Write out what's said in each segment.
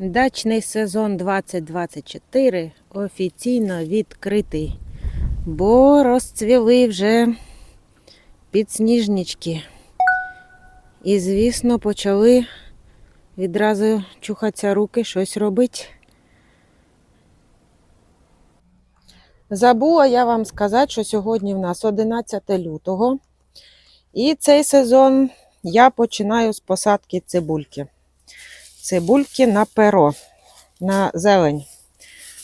Дачний сезон 2024 офіційно відкритий, бо розцвіли вже підсніжнички. І, звісно, почали відразу чухатися руки, щось робити. Забула я вам сказати, що сьогодні в нас 11 лютого. І цей сезон я починаю з посадки цибульки. Цибульки на перо, на зелень.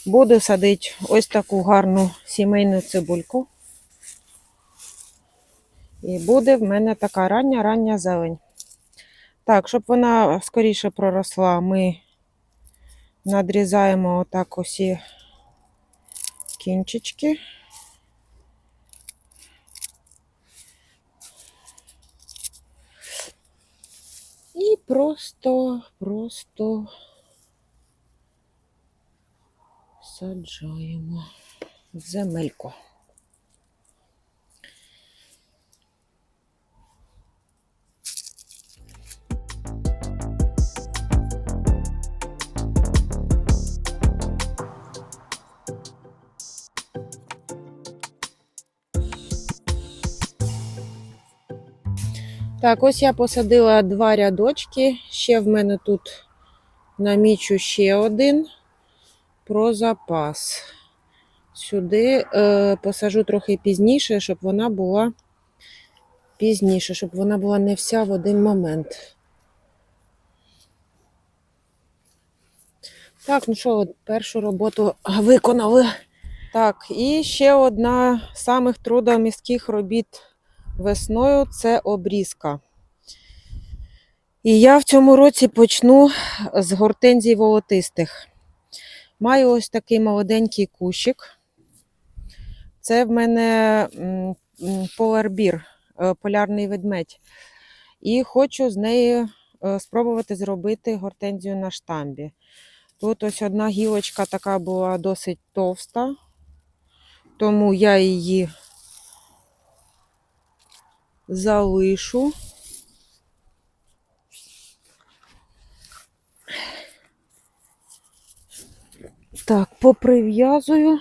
Буду садити ось таку гарну сімейну цибульку. І буде в мене така рання-рання зелень. Так, щоб вона скоріше проросла, ми надрізаємо отак усі кінчики. І просто, просто саджаємо земельку. Так, ось я посадила два рядочки. Ще в мене тут намічу ще один про запас. Сюди е, посажу трохи пізніше, щоб вона була пізніше, щоб вона була не вся в один момент. Так, ну що, першу роботу виконали. Так, і ще одна з самих трудомістких робіт весною це обрізка. І я в цьому році почну з гортензій волотистих. Маю ось такий молоденький кущик. Це в мене поларбір, е, полярний ведмедь. І хочу з неї е, спробувати зробити гортензію на штамбі. Тут ось одна гілочка така була досить товста, тому я її залишу. Так, поприв'язую.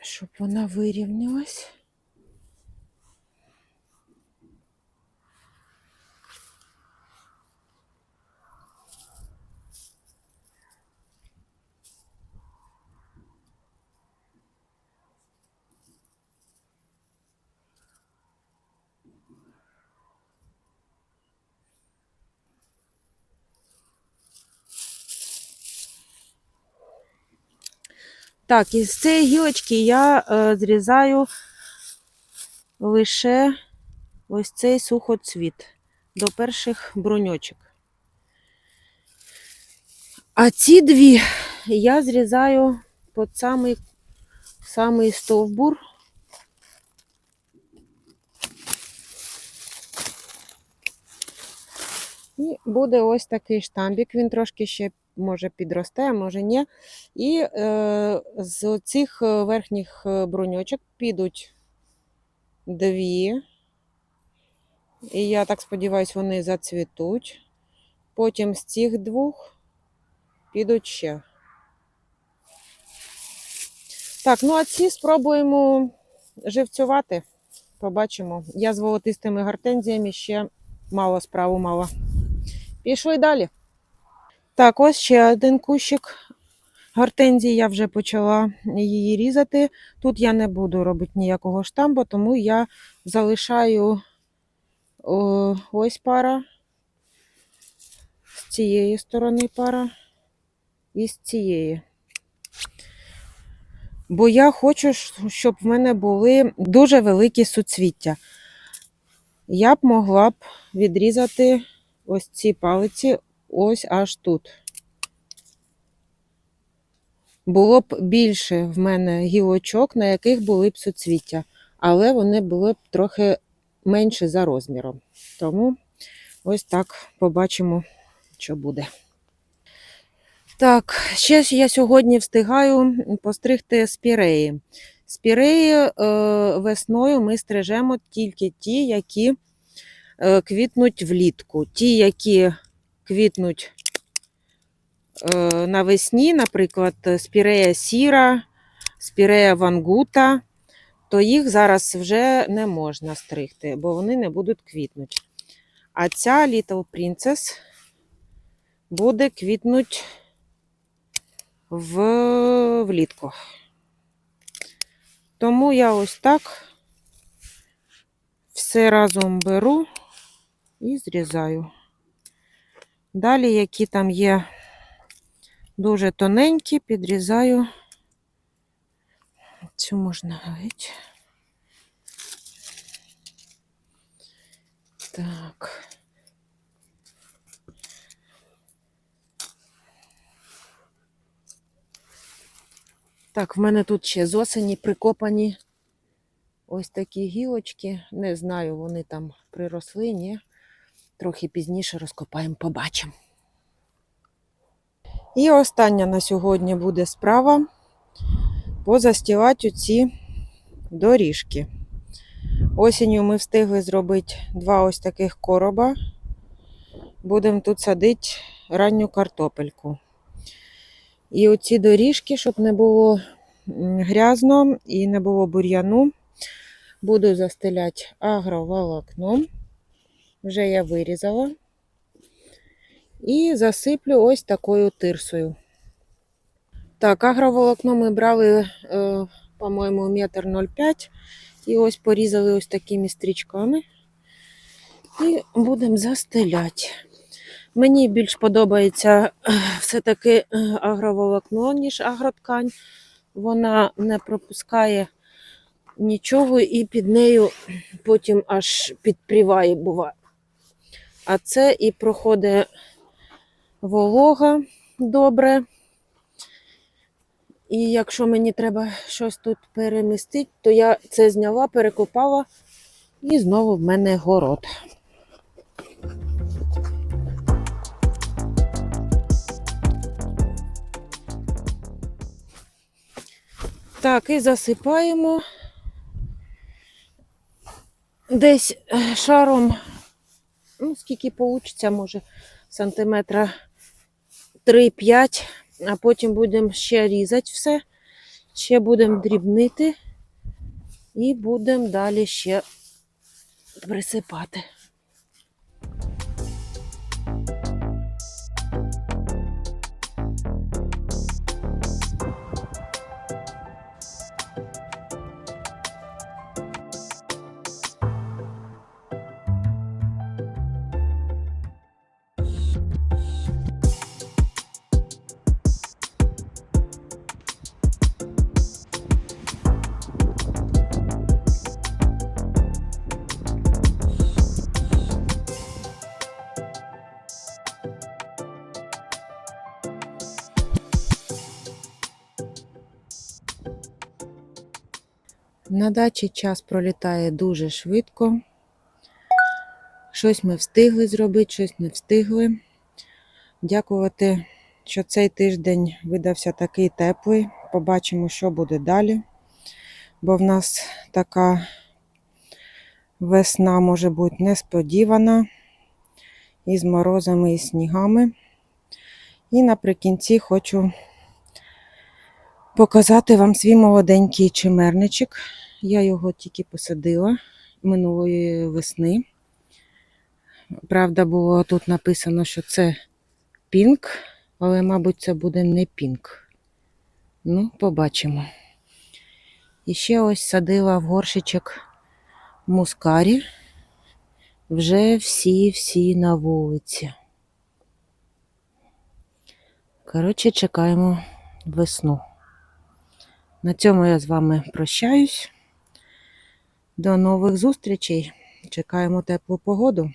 Щоб вона вирівнялась. Так, із цієї гілочки я е, зрізаю лише ось цей сухоцвіт до перших бруньочок. А ці дві я зрізаю під самий, самий стовбур. І буде ось такий штамбік. Він трошки ще може підросте, може ні. І е, з цих верхніх е, бруньочок підуть дві. І я так сподіваюся, вони зацвітуть. Потім з цих двох підуть ще. Так, ну а ці спробуємо живцювати. Побачимо. Я з волотистими гортензіями ще мало справу мала. Пішли далі. Так, ось ще один кущик гортензії. Я вже почала її різати. Тут я не буду робити ніякого штамбу, тому я залишаю ось пара, з цієї сторони пара і з цієї. Бо я хочу, щоб в мене були дуже великі суцвіття. Я б могла б відрізати ось ці палиці ось аж тут. Було б більше в мене гілочок, на яких були б суцвіття, але вони були б трохи менше за розміром. Тому ось так побачимо, що буде. Так, ще я сьогодні встигаю постригти спіреї. Спіреї е, весною ми стрижемо тільки ті, які е, квітнуть влітку. Ті, які квітнуть е, навесні, наприклад, спірея сіра, спірея вангута, то їх зараз вже не можна стригти, бо вони не будуть квітнути. А ця Little Princess буде квітнуть в влітку. Тому я ось так все разом беру і зрізаю. Далі, які там є дуже тоненькі, підрізаю. Цю можна геть. Так. Так, в мене тут ще з осені прикопані ось такі гілочки. Не знаю, вони там приросли, ні. Трохи пізніше розкопаємо, побачимо. І остання на сьогодні буде справа позастілати ці доріжки. Осінню ми встигли зробити два ось таких короба. Будемо тут садити ранню картопельку. І оці доріжки, щоб не було грязно і не було бур'яну, буду застеляти агроволокном. Вже я вирізала. І засиплю ось такою тирсою. Так, агроволокно ми брали, е, по-моєму, метр 0,5 і ось порізали ось такими стрічками. І будемо застеляти. Мені більш подобається е, все-таки е, агроволокно, ніж агроткань. Вона не пропускає нічого і під нею потім аж підпріває буває. А це і проходить волога добре. І якщо мені треба щось тут перемістити, то я це зняла, перекопала і знову в мене город. Так, і засипаємо десь е, шаром, ну, скільки вийде, може, сантиметра 3-5, а потім будемо ще різати все, ще будемо дрібнити і будемо далі ще присипати. На дачі час пролітає дуже швидко. Щось ми встигли зробити, щось не встигли. Дякувати, що цей тиждень видався такий теплий. Побачимо, що буде далі. Бо в нас така весна може бути несподівана. І з морозами, і снігами. І наприкінці хочу показати вам свій молоденький чимерничок. Я його тільки посадила минулої весни. Правда, було тут написано, що це пінк, але, мабуть, це буде не пінк. Ну, побачимо. І ще ось садила в горшичок мускарі. Вже всі-всі на вулиці. Коротше, чекаємо весну. На цьому я з вами прощаюсь. До нових зустрічей. Чекаємо теплу погоду.